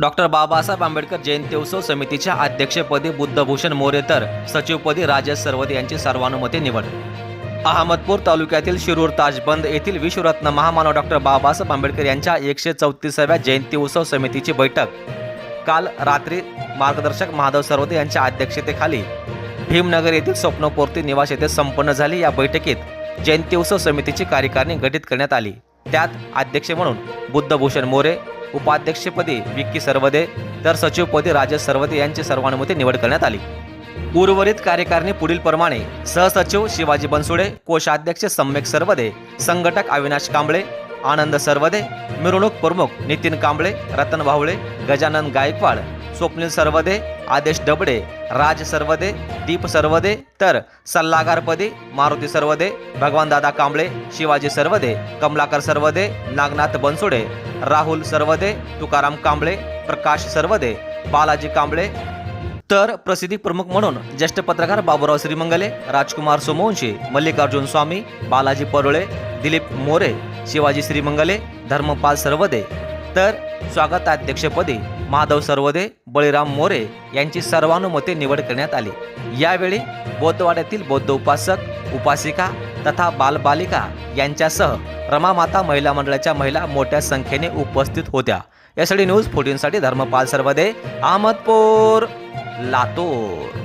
Doctor Babasaheb Ambedkar जयंती उत्सव समितीच्या अध्यक्षपदी बुद्धभूषण मोरे तर सचिवपदी राजेश सरवदे यांची सर्वानुमते निवड. अहमदपूर तालुक्यातील शिरूर ताजबंद येथील विश्वरत्न महामानव डॉक्टर बाबासाहेब आंबेडकर यांच्या एकशे चौतीसाव्या जयंती उत्सव समितीची बैठक. काल रात्री मार्गदर्शक महादेव सरवदे यांच्या अध्यक्षतेखाली भीमनगर येथील स्वप्नपूर्ती निवास येथे संपन्न झाली. या बैठकीत जयंती उत्सव समितीची कार्यकारिणी गठीत करण्यात आली. त्यात अध्यक्ष म्हणून बुद्धभूषण मोरे उपाध्यक्षपदी विक्की सरवदे तर सचिवपदी राजेश सरवदे यांची सर्वानुमते निवड करण्यात आली. उर्वरित कार्यकारिणी पुढील प्रमाणे सहसचिव शिवाजी बनसुडे कोषाध्यक्ष सम्यक सरवदे संघटक अविनाश कांबळे आनंद सरवदे मिरवणूक प्रमुख नितीन कांबळे रतन भावळे गजानन गायकवाड स्वप्नील सर्वदे आदेश डबडे राज सर्वदे दीप सर्वदे तर सल्लागारपदी मारुती सरवदे भगवानदादा कांबळे शिवाजी सर्वदे कमलाकर सर्वदे नागनाथ बनसुडे राहुल सर्वदे तुकाराम कांबळे प्रकाश सर्वदे बालाजी कांबळे. तर प्रसिद्धी प्रमुख म्हणून ज्येष्ठ पत्रकार बाबूराव श्रीमंगले राजकुमार सोमवंशी मल्लिकार्जुन स्वामी बालाजी परोळे दिलीप मोरे शिवाजी श्रीमंगले धर्मपाल सर्वदे. तर स्वागताध्यक्षपदी माधव सर्वदे बळीराम मोरे यांची सर्वानुमते निवड करण्यात आली. यावेळी बौद्धवाड्यातील बौद्ध उपासक उपासिका तथा बालबालिका यांच्यासह रमामाता महिला मंडळाच्या महिला मोठ्या संख्येने उपस्थित होत्या. यासाठी न्यूज फोर्टीनसाठी धर्मपाल सर्वदे अहमदपूर लातूर.